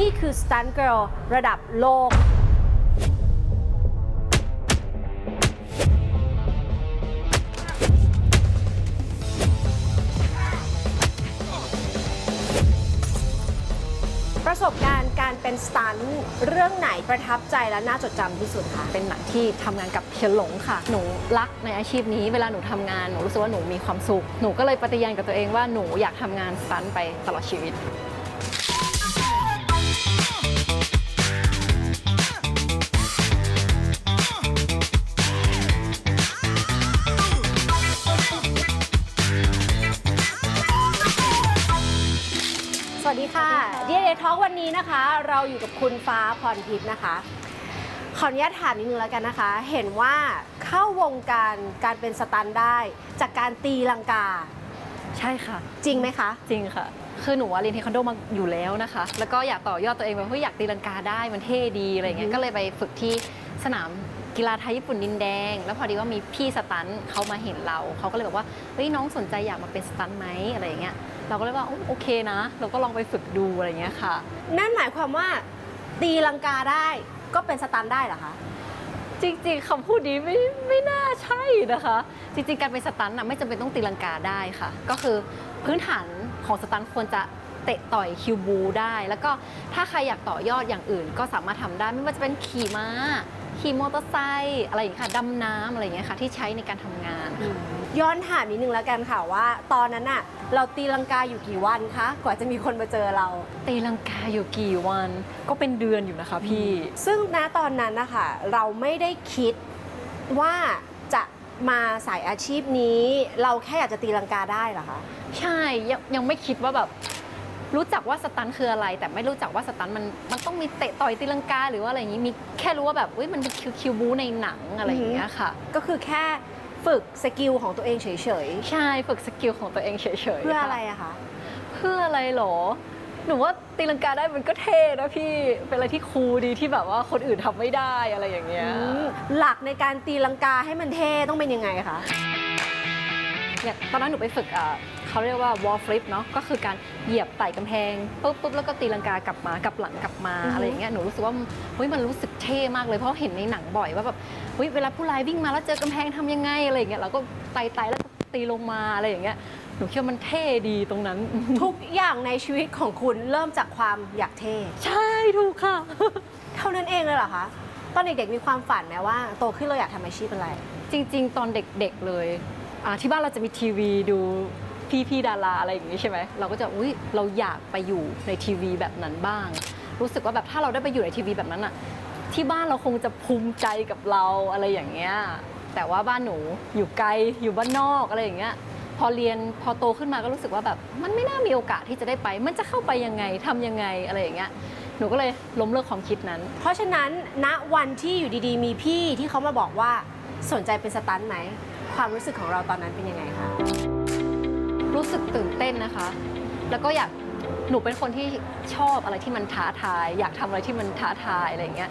นี่คือสตันเกิ l ระดับโลก ประสบการณ์การเป็นสตันเรื่องไหนประทับใจและน่าจดจำที่สุดคะเป็นหนังที่ทำงานกับเฮียหลงค่ะ หนูรักในอาชีพนี้ เวลาหนูทำงาน หนูรู้สึกว่าหนูมีความสุข หนูก็เลยปฏิญาณกับตัวเองว่าหนูอยากทำงานสตันต์ไปตลอดชีวิต วัสดีค่ะดีเดทอวันนี้นะคะ เราอยู่กับคุณฟ้าพรทิพย์นะคะ ขออนุญาตถามนิดนึงแล้วกันนะคะ เห็นว่าเข้าวงการการเป็นสตันท์ได้ จากการตีลังกา ใช่ค่ะ จริงไหมคะ จริงค่ะ คือหนูว่าเรียนเทควันโดมาอยู่แล้วนะคะ แล้วก็อยากต่อยอดตัวเองแบบเฮ้ยอยากตีลังกาได้มันเท่ดีอะไรเงี้อืยอฮึก็เลยไปฝึกที่สนาม กีฬาไทยญี่ปุ่นดินแดง แล้วพอดีว่ามีพี่สตันต์เขามาเห็นเรา เขาก็เลยบอกว่าเฮ้ยน้องสนใจอยากมาเป็นสตันต์ไหมอะไรเงี้ยเราก็เลยว่าโอโอเคนะ เราก็ลองไปฝึกดูอะไรเงี้ยค่ะ นั่นหมายความว่าตีลังกาได้ก็เป็นสตันท์ได้เหรอคะจริงๆคำพูดนี้ไม่ไม่น่าใช่นะคะ จริงๆการเป็นสตันต์น่ะไม่จำเป็นต้องตีลังกาได้ค่ะ ก็คือพื้นฐานของสตันต์ควรจะเตะต่อยคิวบูได้ แล้วก็ถ้าใครอยากต่อยอดอย่างอื่น ก็สามารถทำได้ไม่ว่าจะเป็นขี่ม้า ขี่มอเตอร์ไซค์อะไรอย่างเงี้ยค่ะดำน้ำอะไรอย่างเงี้ยค่ะที่ใช้ในการทำงานค่ะ ย้อนถามนิดนึงแล้วกันค่ะว่า ตอนนั้นอะเราตีลังกาอยู่กี่วันคะ กว่าจะมีคนมาเจอเรา ตีลังกาอยู่กี่วันก็เป็นเดือนอยู่นะคะพี่ ซึ่งณตอนนั้นนะคะเราไม่ได้คิดว่าจะมาสายอาชีพนี้ เราแค่อยากจะตีลังกาได้เหรอคะ ใช่ยังยังไม่คิดว่าแบบ รู้จักว่าสตันท์คืออะไร แต่ไม่รู้จักว่าสตันท์มันมันต้องมีเตะต่อยตีลังกาหรือว่าอะไรอย่างนี้มีแค่รู้ว่าแบบเว้ยมันเป็นคิวคิวบูในหนังอะไรอย่างเงี้ยค่ะ ก็คือแค่ฝึกสกิลของตัวเองเฉยใช่ฝึกสกิลของตัวเองเฉยๆๆเพื่อค่อะไรอะคะเพื่ออะไรหรอ หนูว่าตีลังกาได้มันก็เท่นะพี่เป็นอะไรที่คูลดีที่แบบว่าคนอื่นทำไม่ได้อะไรอย่างเงี้ยอืมหลักในการตีลังกาให้มันเท่ต้องเป็นยังไงคะอย่างตอนนั้นหนูไปฝึก เอ่อเขาเรียกว่า wall flip เนาะก็คือการเหยียบไต่กำแพงปุ๊บปุ๊บแล้วก็ตีลังกากลับมากลับหลังกลับมาอือฮึอะไรอย่างเงี้ยหนูรู้สึกว่าเฮ้ยมันรู้สึกเท่มากเลยเพราะเห็นในหนังบ่อยว่าแบบเฮ้ยเวลาผู้ร้ายวิ่งมาแล้วเจอกำแพงทำยังไงอะไรอย่างเงี้ยเราก็ไต่ไต่แล้วก็ตีลงมาอะไรอย่างเงี้ยหนูคิดว่ามันเท่ดีตรงนั้น ทุกอย่างในชีวิตของคุณเริ่มจากความอยากเท่ ใช่ถูกค่ะ เท่านั้นเองเลยเหรอคะตอนเด็กๆมีความฝันไหมว่าโตขึ้นเราอยากทำอาชีพอะไร จริง ๆ ตอนเด็กๆเลยอ่าที่บ้านเราจะมีทีวีดู พี่ๆดาราอะไรอย่างนี้ใช่ไหมเราก็จะอุ้ยเราอยากไปอยู่ในทีวีแบบนั้นบ้าง รู้สึกว่าแบบถ้าเราได้ไปอยู่ในทีวีแบบนั้นอะที่บ้านเราคงจะภูมิใจกับเราอะไรอย่างเงี้ยแต่ว่าบ้านหนูอยู่ไกลอยู่บ้านนอกอะไรอย่างเงี้ยพอเรียนพอโตขึ้นมาก็รู้สึกว่าแบบมันไม่น่ามีโอกาสที่จะได้ไป มันจะเข้าไปยังไงทำยังไงอะไรอย่างเงี้ยหนูก็เลยล้มเลิกความคิดนั้น เพราะฉะนั้นณวันที่อยู่ดีๆ มีพี่ที่เขามาบอกว่าสนใจเป็นสตันท์ไหมความรู้สึกของเราตอนนั้นเป็นยังไงคะ รู้สึกตื่นเต้นนะคะ แล้วก็อยากหนูเป็นคนที่ชอบอะไรที่มันท้าทาย อยากทำอะไรที่มันท้าทายอะไรอย่างเงี้ย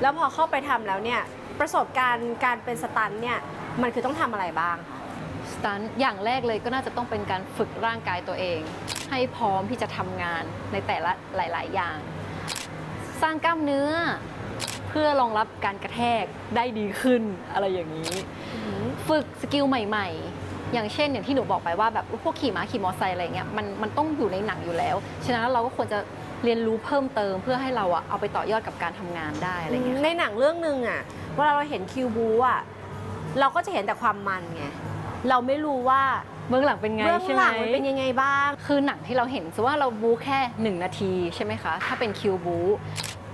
แล้วพอเข้าไปทำแล้วเนี่ยประสบการณ์การเป็นสตันท์เนี่ยมันคือต้องทำอะไรบ้างคะ สตันอย่างแรกเลยก็น่าจะต้องเป็นการฝึกร่างกายตัวเอง ให้พร้อมที่จะทำงานในแต่ละหลาย ๆ อย่าง สร้างกล้ามเนื้อ เพื่อรองรับการกระแทกได้ดีขึ้นอะไรอย่างนี้ ฝึกสกิลใหม่ ๆ อย่างเช่นอย่างที่หนูบอกไปว่าแบบพวกขี่ม้าขี่มอเตอร์ไซค์อะไรเงี้ยมันมันต้องอยู่ในหนังอยู่แล้ว ฉะนั้นเราก็ควรจะเรียนรู้เพิ่มเติมเพื่อให้เราอะเอาไปต่อยอดกับการทำงานได้อะไรเงี้ยในหนังเรื่องหนึ่งอะเวลาเราเห็นคิวบูอะเราก็จะเห็นแต่ความมันไงเราไม่รู้ว่าเบื้องหลังเป็นไงเบื้องใช่หไหมลังมันเป็นยังไงบ้าง คือหนังที่เราเห็นสมมติว่าเราบูแค่ 1 นาทีใช่ไหมคะ ถ้าเป็นคิวบู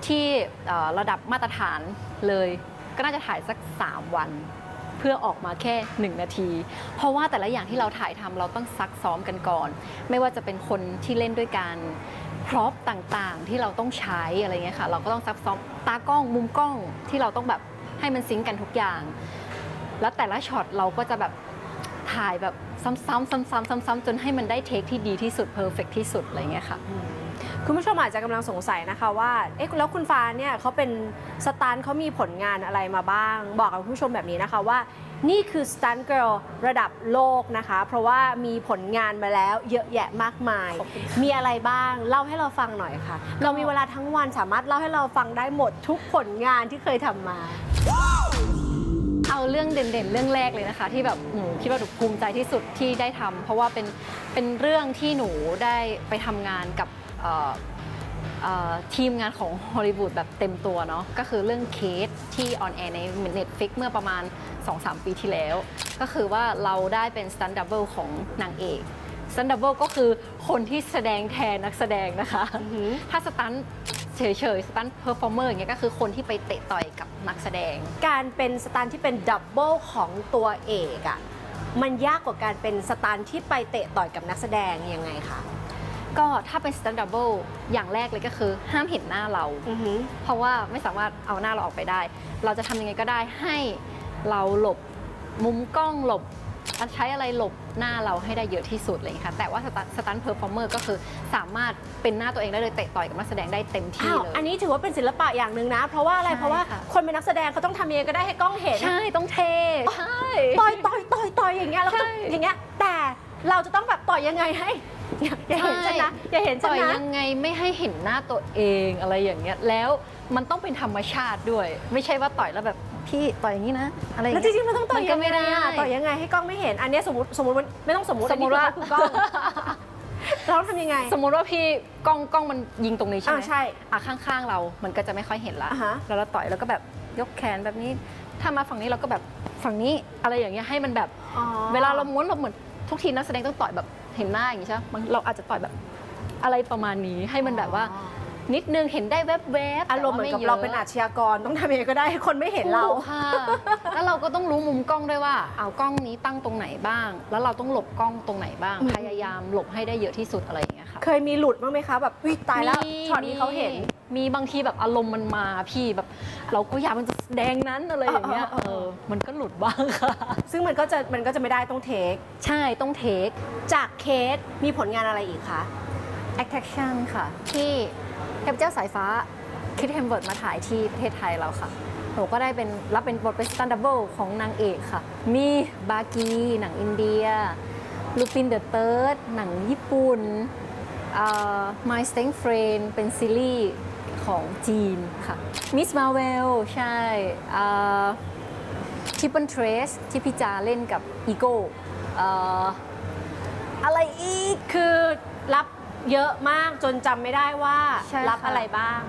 ที่เอ่อระดับมาตรฐานเลย ก็น่าจะถ่ายสัก 3 วัน เพื่อออกมาแค่ 1 นาที เพราะว่าแต่ละอย่างที่เราถ่ายทำเราต้องซักซ้อมกันก่อน ไม่ว่าจะเป็นคนที่เล่นด้วยกันพร็อพต่างๆ ที่เราต้องใช้อะไรเงี้ยค่ะ เราก็ต้องซักซ้อมตากล้องมุมกล้องที่เราต้องแบบให้มันซิงก์กันทุกอย่าง แล้วแต่ละช็อตเราก็จะแบบถ่ายแบบซ้ำๆซ้ำๆซ้ำๆจนให้มันได้เทคที่ดีที่สุดเพอร์เฟกที่สุดอะไรเงี้ยค่ะ คุณผู้ชมอาจจะกำลังสงสัยนะคะว่า เอ๊ะแล้วคุณฟ้าเนี่ยเขาเป็นสตันท์เขามีผลงานอะไรมาบ้าง บอกกับคุณผู้ชมแบบนี้นะคะว่า นี่คือ Stunt Girl ระดับโลกนะคะ เพราะว่ามีผลงานมาแล้วเยอะแยะมากมายขอบคุณมีอะไรบ้าง เล่าให้เราฟังหน่อยค่ะ เรามีเวลาทั้งวันสามารถเล่าให้เราฟังได้หมดทุกผลงานที่เคยทำมา เอาเรื่องเด่นๆ เรื่องแรกเลยนะคะ ที่แบบหนูคิดว่าหนูภูมิใจที่สุดที่ได้ทำเพราะว่าเป็นเป็นเรื่องที่หนูได้ไปทำงานกับเอ่อเอ่อ ทีมงานของฮอลลีวูดแบบเต็มตัวเนาะก็คือเรื่องเคสที่ออนแอร์ใน Netflix เมื่อประมาณ 2-3 ปีที่แล้ว ก็คือว่าเราได้เป็นสตันดับเบิลของนางเอกสตันดับเบิลก็คือคนที่แสดงแทนนักแสดงนะคะอือหือถ้าสตันเฉยๆ สตันเพอร์ฟอร์เมอร์อย่างเงี้ยก็คือคนที่ไปเตะต่อยกับนักแสดง การเป็นสตันที่เป็นดับเบิลของตัวเอกอะมันยากกว่าการเป็นสตันที่ไปเตะต่อยกับนักแสดงยังไงคะ ก็ถ้าเป็น stand up อย่างแรกเลยก็คือ ห้ามเห็นหน้าเรา อือหือ เพราะว่าไม่สามารถเอาหน้าเราออกไปได้ เราจะทำยังไงก็ได้ให้เราหลบมุมกล้องหลบใช้อะไรหลบหน้าเราให้ได้เยอะที่สุดอะไรอย่างเลยค่ะ แต่ว่าสตันเพอร์ฟอร์เมอร์ก็คือสามารถเป็นหน้าตัวเองได้เลยเตะต่อยกับนักแสดงได้เต็มที่อ้าว เลย อันนี้ถือว่าเป็นศิลปะอย่างหนึ่งนะ เพราะว่าอะไร ใช่เพราะว่าค่ะ คนเป็นนักแสดงเขาต้องทำยังไงก็ได้ให้กล้องเห็น ใช่ต้องเทใช่ ต่อยต่อยต่อยต่อยอย่างเงี้ย แล้วก็ใช่ อย่างเงี้ย แต่เราจะต้องแบบต่อยยังไงให้ อย่าอย่าเห็นฉันนะอย่าเห็นฉัต่นอยนะ ยังไงไม่ให้เห็นหน้าตัวเองอะไรอย่างเงี้ย แล้วมันต้องเป็นธรรมชาติด้วย ไม่ใช่ว่าต่อยแล้วแบบพี่ต่อยอย่างนี้นะ อะไรอย่างแล้วจเงี้ย ริงๆมันต้องต่อยมันก็ยังไม่ไงได้ อะต่อยยังไงให้กล้องไม่เห็น อันเนี้ยสมมติสมมติมันไม่ต้องสมมติสมมุติว่าอันนี้คือกล้องเราต้องทำยังไงสมมุติว่าพี่กล้องกล้องมันยิงตรงนี้ใช่ไหมอ่าใช่ อะข้างๆเรา มันก็จะไม่ค่อยเห็นละ อ่าฮะ แล้วเราต่อยแล้วก็แบบยกแขนแบบนี้ ถ้ามาฝั่งนี้เราก็แบบฝั่งนี้อะไรอย่างเงี้ยให้มันแบบ อ๋อ เวลาเราม้วนเราเหมือนทุกทีนักแสดงต้องต่อยแบบ เห็นหน้าอย่างงี้ใช่ไหมบางเราอาจจะต่อยแบบอะไรประมาณนี้ให้มันแบบว่า นิดนึงเห็นได้แวบๆอารมณ์เหมือนกับแต่ว่เราเป็นอาชญากรต้องทำยังไงก็ได้ให้คนไม่เห็นเราถูกค่ะแล้วเราก็ต้องรู้มุมกล้องด้วยว่า เอากล้องนี้ตั้งตรงไหนบ้าง แล้วเราต้องหลบกล้องตรงไหนบ้างอืมพยายามหลบให้ได้เยอะที่สุดอะไรอย่างเงี้ยค่ะเคยมีหลุดบ้างไหมคะแบบอุ้ยตายแล้วมีช็อตนี้เขาเห็น มีมีบางทีแบบอารมณ์มันมาพี่แบบ เราก็อยากมันจะแดงนั้นอะไรอย่างเงี้ยเออเอเออ อมันก็หลุดบ้างค่ะ ซึ่งมันก็จะมันก็จะไม่ได้ต้องเทค ใช่ต้องเทค จากเคสมีผลงานอะไรอีกคะ attraction ค่ะ ที่เทพเจ้าสายฟ้าคิดเฮมเวิร์ดมาถ่ายที่ประเทศไทยเราค่ะ หนูก็ได้เป็นรับเป็นบทเป็นสตันดับเบิลของนางเอกค่ะ มีบากีหนังอินเดียลูปินเดอะเติร์ดหนังญี่ปุ่นเอ่อ My s t a n g Friend เป็นซีรีส์ ของจีนค่ะมิสมาเวลใช่ทิปเปิลเทรสที่พี่จาเล่นกับอีโก้อะไรอีกคือรับเยอะมากจนจำไม่ได้ว่ารับอะไรบ้าง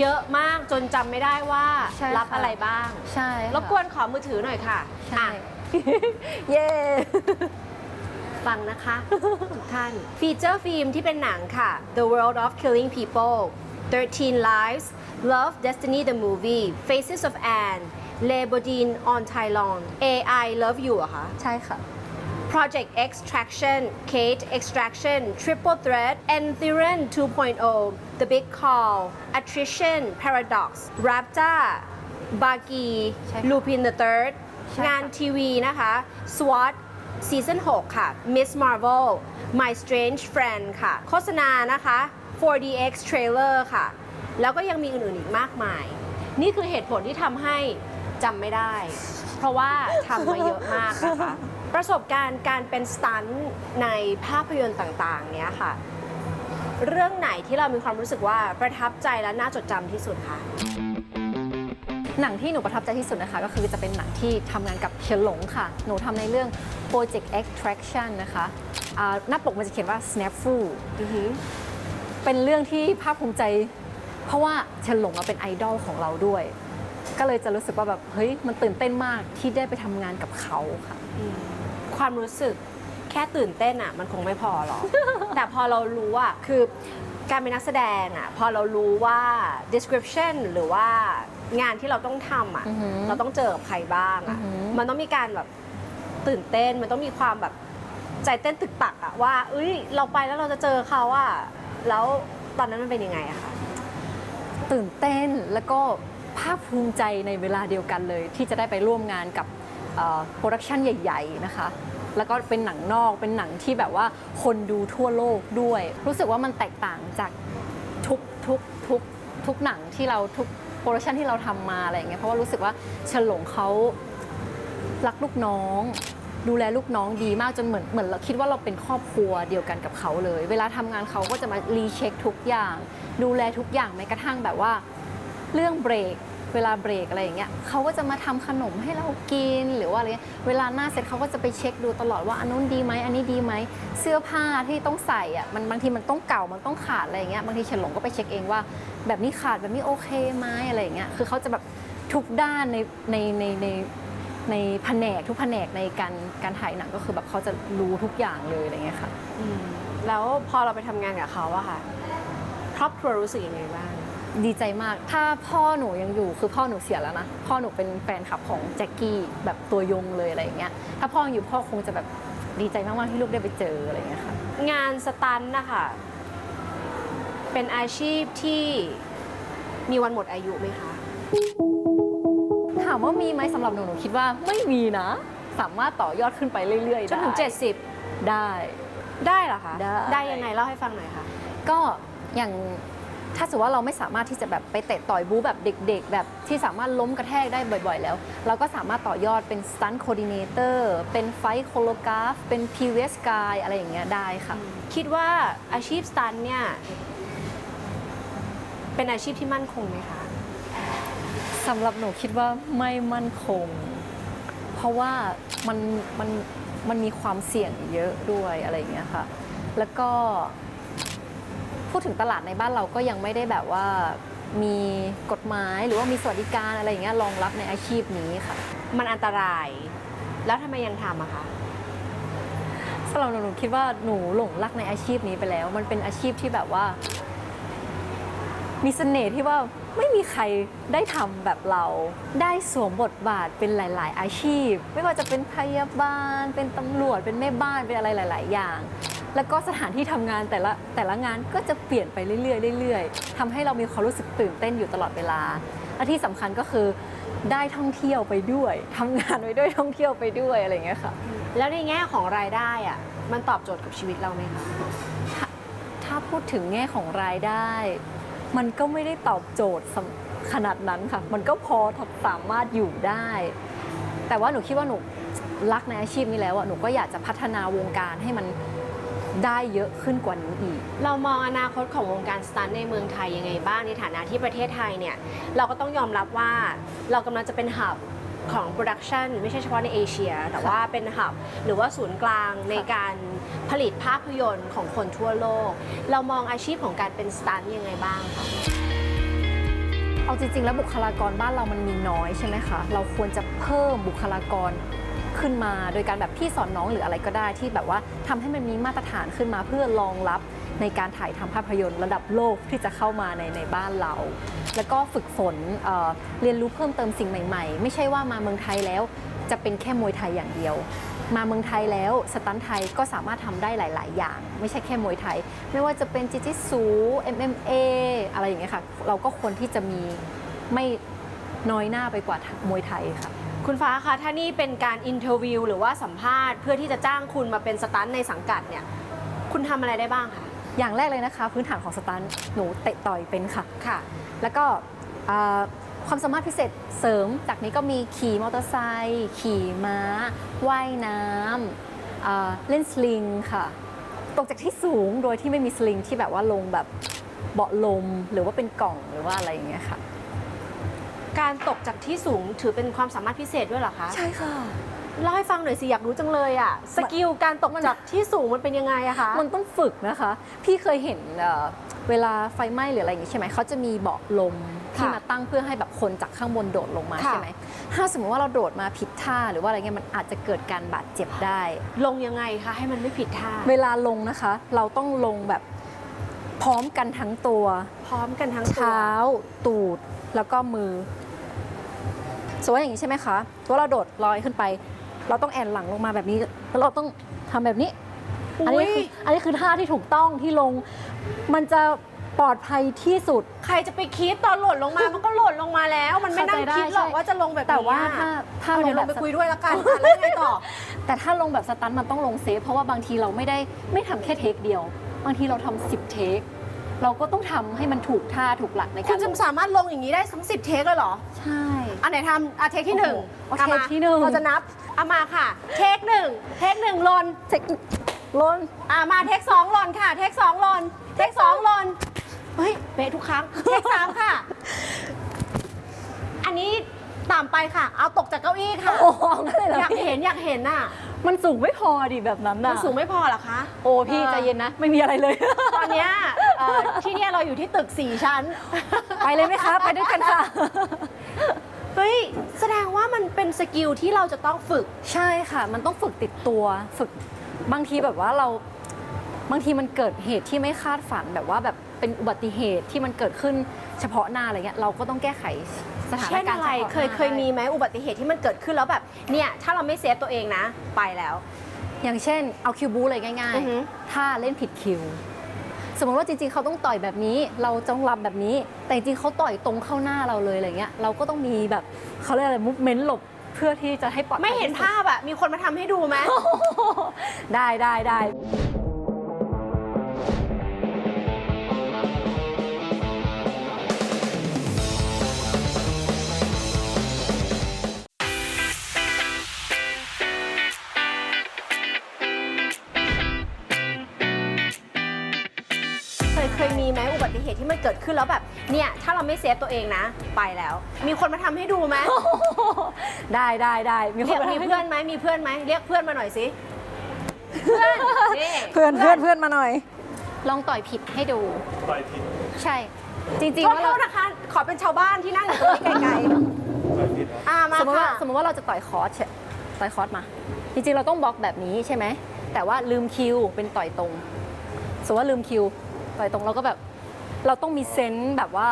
เยอะมากจนจำไม่ได้ว่าใช่รับค่ะ อะไรบ้าง ใช่ค่ะรบกวนขอมือถือหน่อยค่ะใช่ อะ เย้ ฟังนะคะ ทุกท่าน ฟีเจอร์ฟิล์มที่เป็นหนังค่ะ The World of Killing People 13 Lives Love Destiny the Movie Faces of Anne Le Bodin on Thailand AI Love You อะคะ ใช่ค่ะ Project Extraction Kate Extraction Triple Threat Entheren 2.0 The Big Call Attrition Paradox Rapta Bagi ใช่ค่ะ Lupin the Third ใช่ค่ะ งานทีวีนะคะ SWAT ซีซั่น6ค่ะ Miss Marvel My Strange Friend ค่ะ โฆษณานะคะ 4DX Trailer ค่ะ แล้วก็ยังมีอื่นๆอีกมากมาย นี่คือเหตุผลที่ทำให้จำไม่ได้ เพราะว่าทำมาเยอะมากนะคะ ประสบการณ์การเป็นสตันท์ในภาพยนตร์ต่างๆ เนี้ยค่ะ เรื่องไหนที่เรามีความรู้สึกว่าประทับใจและน่าจดจำที่สุดคะหนังที่หนูประทับใจที่สุดนะคะ ก็คือจะเป็นหนังที่ทำงานกับเฉินหลงค่ะ หนูทำในเรื่อง Project Extraction นะคะอ่าหน้าปกมันจะเขียนว่า Snafu อือหือเป็นเรื่องที่ภาคภูมิใจ เพราะว่าเฉินหลงอะเป็นไอดอลของเราด้วย ก็เลยจะรู้สึกว่าแบบเฮ้ยมันตื่นเต้นมากที่ได้ไปทำงานกับเขาค่ะ ความรู้สึกแค่ตื่นเต้นอะ มันคงไม่พอหรอก แต่พอเรารู้อะคือการเป็นนักแสดงอะพอเรารู้ว่า description หรือว่างานที่เราต้องทำอะ อือหือเราต้องเจอกับใครบ้างอะ อือหือ มันต้องมีการแบบตื่นเต้น มันต้องมีความแบบใจเต้นตึกตักอะว่า เอ้ย เราไปแล้วเราจะเจอเขาอะแล้วตอนนั้นมันเป็นยังไงอะคะ ตื่นเต้นแล้วก็ภาคภูมิใจในเวลาเดียวกันเลย ที่จะได้ไปร่วมงานกับ โปรดักชันใหญ่ ๆ นะคะ แล้วก็เป็นหนังนอกเป็นหนังที่แบบว่าคนดูทั่วโลกด้วย รู้สึกว่ามันแตกต่างจากทุกทุกทุกทุกหนังที่เราทุกโปรดักชันที่เราทำมาอะไรอย่างเงี้ยเพราะว่ารู้สึกว่าเฉินหลงเขารักลูกน้อง ดูแลลูกน้องดีมากจนเหมือนเหมือนเราคิดว่าเราเป็นครอบครัวเดียวกันกับเขาเลย เวลาทำงานเขาก็จะมารีเช็คทุกอย่าง ดูแลทุกอย่างแม้กระทั่งแบบว่า เรื่องเบรก เวลาเบรกอะไรอย่างเงี้ยเขาก็จะมาทำขนมให้เรากินหรือว่าอะไรเงี้ยเวลาหน้าเสร็จเขาก็จะไปเช็คดูตลอดว่าอันนู้นดีไหมอันนี้ดีไหมเสื้อผ้าที่ต้องใส่อะมันบางทีมันต้องเก่ามันต้องขาดอะไรอย่างเงี้ยบางทีเฉินหลงก็ไปเช็คเองว่า แบบนี้ขาดแบบนี้โอเคไหมอะไรอย่างเงี้ยคือเขาจะแบบทุกด้านในในในในในแผนกทุกแผนกในการการถ่ายหนังก็คือแบบเขาจะรู้ทุกอย่างเลยอะไรเงี้ยค่ะแล้วพอเราไปทำงานกับเขาอะค่ะ ครอบครัวรู้สึกยังไงบ้าง ดีใจมาก ถ้าพ่อหนูยังอยู่คือพ่อหนูเสียแล้วนะ พ่อหนูเป็นแฟนคลับของแจ็คกี้แบบตัวยงเลยอะไรอย่างเงี้ย ถ้าพ่อยังอยู่พ่อคงจะแบบดีใจมากๆที่ลูกได้ไปเจออะไรอย่างเงี้ยค่ะ งานสตันท์นะคะเป็นอาชีพที่มีวันหมดอายุไหมคะ ถามว่ามีไหมสำหรับหนูหนูคิดว่าไม่มีนะ สามารถต่อยอดขึ้นไปเรื่อยๆจนถึงได้70 ได้ ได้เหรอคะได้ยังไงเล่าให้ฟังหน่อยค่ะ ก็อย่าง ถ้าสมมติว่าเราไม่สามารถที่จะแบบไปเตะต่อยบู๊แบบเด็ก ๆ แบบที่สามารถล้มกระแทกได้บ่อย ๆ แล้ว เราก็สามารถต่อยอดเป็นสตัน t โคดิเนเตอร์เป็นไฟโคโลกราฟเป็นพีเวสกายอะไรอย่างเงี้ยได้ค่ะ คิดว่าอาชีพสตันท์เนี่ยเป็นอาชีพที่มั่นคงไหมคะสำหรับหนูคิดว่าไม่มั่นคง เพราะว่ามันมันมันมีความเสี่ยงเยอะด้วยอะไรอย่างเงี้ยค่ะ แล้วก็ พูดถึงตลาดในบ้านเราก็ยังไม่ได้แบบว่ามีกฎหมายหรือว่ามีสวัสดิการอะไรอย่างเงี้ยรองรับในอาชีพนี้ค่ะ มันอันตราย แล้วทำไมยังทำอะคะสำหรับหนูหนูคิดว่าหนูหลงรักในอาชีพนี้ไปแล้ว มันเป็นอาชีพที่แบบว่า มีเสน่ห์ที่ว่าไม่มีใครได้ทำแบบเรา ได้สวมบทบาทเป็นหลาย ๆ อาชีพ ไม่ว่าจะเป็นพยาบาล เป็นตำรวจเป็นแม่บ้านเป็นอะไรหลาย ๆ อย่าง แล้วก็สถานที่ทำงานแต่ละแต่ละงานก็จะเปลี่ยนไปเรื่อยๆเรื่อยๆทำให้เรามีความรู้สึกตื่นเต้นอยู่ตลอดเวลาและที่สำคัญก็คือได้ท่องเที่ยวไปด้วยทำงานไปด้วยท่องเที่ยวไปด้วยอะไรอย่างเงี้ยค่ะ แล้วในแง่ของรายได้อะมันตอบโจทย์กับชีวิตเราไหมคะถ้าพูดถึงแง่ของรายได้ มันก็ไม่ได้ตอบโจทย์สำขนาดนั้นค่ะ มันก็พอสามารถอยู่ได้ แต่ว่าหนูคิดว่าหนูรักในอาชีพนี้แล้วอะหนูก็อยากจะพัฒนาวงการให้มัน ได้เยอะขึ้นกว่านี้อีก เรามองอนาคตของวงการสตันท์ในเมืองไทยยังไงบ้างในฐานะที่ประเทศไทยเนี่ย เราก็ต้องยอมรับว่าเรากำลังจะเป็นหับของโปรดักชันไม่ใช่เฉพาะในเอเชีย แต่ว่าเป็นหับหรือว่าศูนย์กลางในการผลิตภาพยนตร์ของคนทั่วโลก เรามองอาชีพของการเป็นสตันท์ยังไงบ้างคะเอาจริงๆ แล้วบุคลากรบ้านเรามันมีน้อยใช่ไหมคะ เราควรจะเพิ่มบุคลากร ขึ้นมา โดยการแบบพี่สอนน้องหรืออะไรก็ได้ที่แบบว่าทำให้มันมีมาตรฐานขึ้นมาเพื่อรองรับในการถ่ายทำภาพยนตร์ระดับโลกที่จะเข้ามาในในบ้านเรา แล้วก็ฝึกฝนเเรียนรู้เพิ่มเติมสิ่งใหม่ ๆ ไม่ใช่ว่ามาเมืองไทยแล้วจะเป็นแค่มวยไทยอย่างเดียว มาเมืองไทยแล้วสตันไทยก็สามารถทำได้หลาย ๆ อย่าง ไม่ใช่แค่มวยไทย ไม่ว่าจะเป็นจิจิสู MMA อะไรอย่างเงี้ยค่ะ เราก็ควรที่จะมีไม่น้อยหน้าไปกว่ามวยไทยค่ะ คุณฟ้าคะถ้านี่เป็นการอินเทอร์วิวหรือว่าสัมภาษณ์เพื่อที่จะจ้างคุณมาเป็นสตันท์ในสังกัดเนี่ยคุณทำอะไรได้บ้างคะอย่างแรกเลยนะคะ พื้นฐานของสตันท์หนูเตะต่อยเป็นค่ะ ค่ะ แล้วก็เอ่อความสามารถพิเศษเสริมจากนี้ก็มีขี่มอเตอร์ไซค์ขี่ม้า ว่ายน้ำเอ่อเล่นสลิงค่ะ ตกจากที่สูงโดยที่ไม่มีสลิงที่แบบว่าลงแบบเบาะลมหรือว่าเป็นกล่องหรือว่าอะไรอย่างเงี้ยค่ะ การตกจากที่สูงถือเป็นความสามารถพิเศษด้วยเหรอคะ ใช่ค่ะ เล่าให้ฟังหน่อยสิ อยากรู้จังเลยอะสกิลการตกจากที่สูงมันเป็นยังไงอะคะ มันต้องฝึกนะคะ พี่เคยเห็นเอ่อเวลาไฟไหม้หรืออะไรอย่างงี้ใช่ไหม เขาจะมีเบาะลมที่มาตั้งเพื่อให้แบบคนจากข้างบนโดดลงมาใช่ไหม ถ้าสมมติว่าเราโดดมาผิดท่าหรือว่าอะไรเงี้ยมันอาจจะเกิดการบาดเจ็บได้ ลงยังไงคะให้มันไม่ผิดท่า เวลาลงนะคะ เราต้องลงแบบ พร้อมกันทั้งตัว พร้อมกันทั้งตัว เท้า ตูด แล้วก็มือ สมมติว่าอย่างนี้ใช่ไหมคะว่าเราโดดลอยขึ้นไป เราต้องแอนหลังลงมาแบบนี้ แล้วเราต้องทำแบบนี้ อันนี้คืออันนี้คือท่าที่ถูกต้องที่ลง มันจะปลอดภัยที่สุด ใครจะไปคิดตอนหล่นลงมา มันก็หล่นลงมาแล้ว มันไม่นั่งเข้าใจได้คิดหรอกใช่ว่าจะลงแบบนี้แต่ว่าอะถ้าถ้าเอาลเดี๋ยงวลแบงบไปคุยด้วยละกันค่ะแล้วยังไงต่อ แต่ถ้าลงแบบสตันมันต้องลงเซฟ เพราะว่าบางทีเราไม่ได้ไม่ทำแค่เทคเดียว บางทีเราทำสิบเทคเราก็ต้องทำให้มันถูกท่าถูกหลักในคุการณจะลงสามารถลงอย่างนี้ได้ทั้งสิบเทคเลยเหรอ ใช่ อันไหนทำอะเทคที่หนึ่งโอ้โหอามาเทคที่หนึ่ง เราจะนับเอามาค่ะ เทคหนึ่งเทคหนึ่งลนเทคลนอะมาเทคสองลนค่ะ เทคสองลนเทคสองลนเฮ้ยเป๊ะทุกครั้ง เทคสามค่ะ อันนี้ ต่ำไปค่ะ เอาตกจากเก้าอี้ค่ะ โอ้โหงั้นเลยเหรออยากพี่เห็นอยากเห็นน่ะ มันสูงไม่พอดิแบบนั้นมัน่ะนสูงไม่พอเหรอคะ โอ้พี่ใจเย็นนะ ไม่มีอะไรเลย ตอนเนี้ยเอ่อที่เนี่ยเราอยู่ที่ตึก 4 ชั้น ไปเลยไหมคะ ไปด้วยกันค่ะ เฮ้ย แสดงว่ามันเป็นสกิลที่เราจะต้องฝึก ใช่ค่ะ มันต้องฝึกติดตัวฝึกบางทีแบบว่าเราบางทีมันเกิดเหตุที่ไม่คาดฝันแบบว่าแบบเป็นอุบัติเหตุที่มันเกิดขึ้นเฉพาะหน้าอะไรเงี้ยเราก็ต้องแก้ไข สถานเช่นการอะณ์ไรฉพาะหน้าเคยเคยมีไหมอุบัติเหตุที่มันเกิดขึ้นแล้วแบบเนี่ยถ้าเราไม่เซฟตัวเองนะ ไปแล้ว อย่างเช่นเอาคิวบูเลยง่ายอือหือๆถ้าเล่นผิดคิว สมมติว่าจริงๆเขาต้องต่อยแบบนี้ เราจงรำแบบนี้ แต่จริงๆเขาต่อยตรงเข้าหน้าเราเลยอะไรเงี้ยเราก็ต้องมีแบบเขาเรียกอะไรมูฟเมนต์หลบเพื่อที่จะให้ปลอดภัยไม่เห็นที่สุด ภาพอะมีคนมาทำให้ดูไหม ได้ได้ได้ เหตุที่มันเกิดขึ้นแล้วแบบเนี่ยถ้าเราไม่เซฟตัวเองนะ ไปแล้ว มีคนมาทำให้ดูไหมได้ได้ได้มีคเรียนกมามีให้เพื่อนไหมมีเพื่อนไหมเรียกเพื่อนมาหน่อยสิเพื่อนนี่ เพื่อนเพื่อนเพื่อนมาหน่อย ลองต่อยผิดให้ดูต่อยผิดใช่ จริงขๆอว่าโทเราษนะคะ ขอเป็นชาวบ้านที่นั่งอยู่ตรงนี้ไกลต่อยผิดนะๆอ่ามาสมมติว่าค่ะสมมติว่าเราจะต่อยคอร์สใช่ต่อยคอร์สมา จริงๆ เราต้องบล็อกแบบนี้ใช่ไหม แต่ว่าลืมคิวเป็นต่อยตรง สมมติว่าลืมคิว ต่อยตรงเราก็แบบ เราต้องมีเซนส์แบบว่า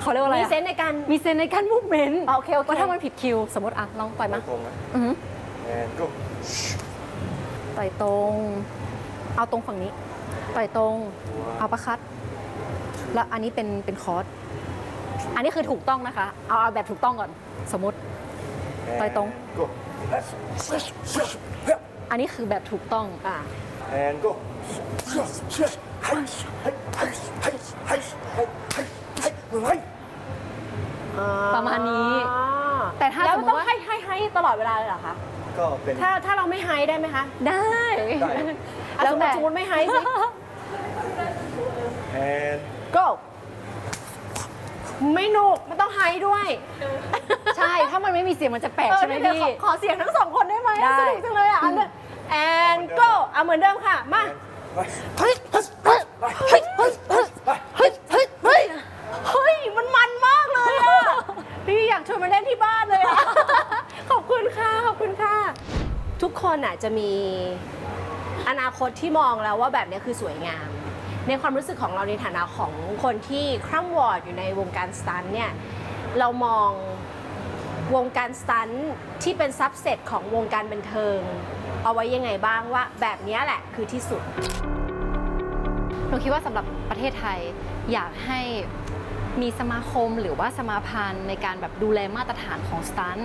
เขาเรียกว่าอะไรมีอะเซนส์ในการ มีเซนส์ในการมูฟเมนต์อ๋อโอเคโอเค ว่าถ้ามันผิดคิว สมมติอะลองต่อยมาตรงนะอือหือแอนก็ต่อยตรง เอาตรงฝั่งนี้ ต่อยตรง เอาประคัด แล้วอันนี้เป็นเป็นคอร์สอันนี้คือถูกต้องนะคะ เอาเอาแบบถูกต้องก่อน สมมติ ต่อยตรง ก็อันนี้คือแบบถูกต้อง อ่าแอนก็ ประมาณนี้ แต่ถ้าแล้วต้องให้ให้ให้ตลอดเวลาเลยเหรอคะก็เป็น ถ้าถ้าเราไม่ให้ได้ไหมคะได้แล้วแต่สมมติไม่ให้สิ แอน go ไม่หนุกมันต้องไฮด้วยใช่ ถ้ามันไม่มีเสียงมันจะแปลกใช่ไหมพี่ขอเสียงทั้งสองคนได้ไหมได้ สนุกจังเลยอะแอันเนี้ยอาเหมือนเดิมค่ะ มา เฮ้ย นอะจะมีอนาคตที่มองแล้วว่าแบบนี้คือสวยงาม ในความรู้สึกของเราในฐานะของคนที่คร่ำวอดอยู่ในวงการสตันเนี่ยเรามองวงการสตันท์ที่เป็นซับเซตของวงการบันเทิง เอาไว้ยังไงบ้างว่าแบบนี้แหละคือที่สุดหนูคิดว่าสำหรับประเทศไทยอยากให้ มีสมาคมหรือว่าสมาพันธ์ในการแบบดูแลมาตรฐานของสตัน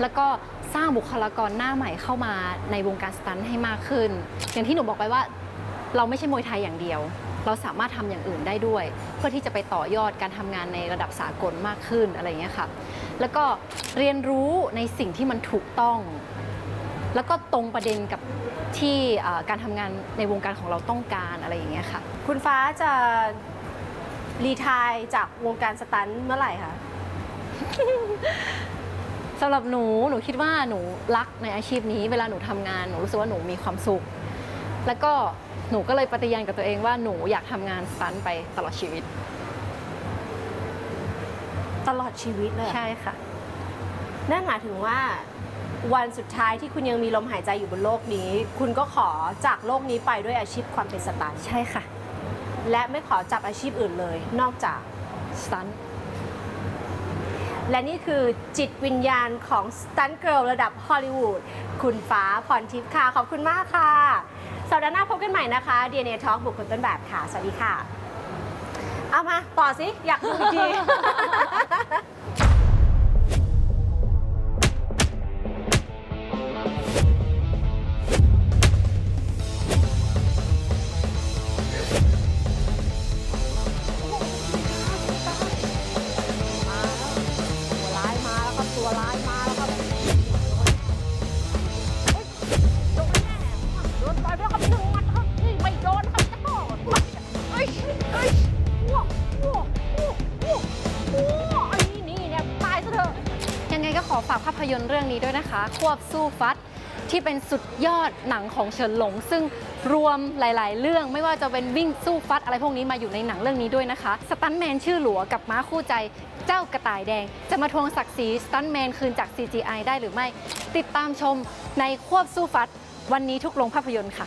แล้วก็สร้างบุคลากรหน้าใหม่เข้ามาในวงการสตันให้มากขึ้น อย่างที่หนูบอกไปว่าเราไม่ใช่มวยไทยอย่างเดียว เราสามารถทำอย่างอื่นได้ด้วย เพื่อที่จะไปต่อยอดการทำงานในระดับสากลมากขึ้นอะไรอย่างเงี้ยค่ะ แล้วก็เรียนรู้ในสิ่งที่มันถูกต้อง แล้วก็ตรงประเด็นกับที่การทำงานในวงการของเราต้องการอะไรอย่างเงี้ยค่ะ คุณฟ้าจะ รีไทายจากวงการสตันท์เมื่อไหร่คะสำหรับหนูหนูคิดว่าหนูรักในอาชีพนี้ เวลาหนูทำงานหนูรู้สึกว่าหนูมีความสุข แล้วก็หนูก็เลยปฏิญาณกับตัวเองว่าหนูอยากทำงานสตันท์ไปตลอดชีวิตตลอดชีวิตเลยเหรอ ใช่ค่ะ นั่นหมายถึงว่าวันสุดท้ายที่คุณยังมีลมหายใจอยู่บนโลกนี้ คุณก็ขอจากโลกนี้ไปด้วยอาชีพความเป็นสตันท์ใช่ค่ะ และไม่ขอจับอาชีพอื่นเลย นอกจากสตันและนี่คือจิตวิญญาณของสตันเกิลระดับฮอลลีวูดคุณฟ้าพรทิพย์ค่ะ ขอบคุณมากค่ะ สัปดาห์หน้าพบกันใหม่นะคะ DNA Talk บุคคลต้นแบบค่ะ สวัสดีค่ะ เอามา ต่อสิ อยากดูอีกที คะควบสู้ฟัด ที่เป็นสุดยอดหนังของเฉินหลง ซึ่งรวมหลาย ๆ เรื่องไม่ว่าจะเป็นวิ่งสู้ฟัดอะไรพวกนี้มาอยู่ในหนังเรื่องนี้ด้วยนะคะ สตันแมนชื่อหลัวกับม้าคู่ใจเจ้ากระต่ายแดง จะมาทวงศักดิ์ศรีสตันแมนคืนจาก CGI ได้หรือไม่ ติดตามชมในควบสู้ฟัด วันนี้ทุกโรงภาพยนตร์ค่ะ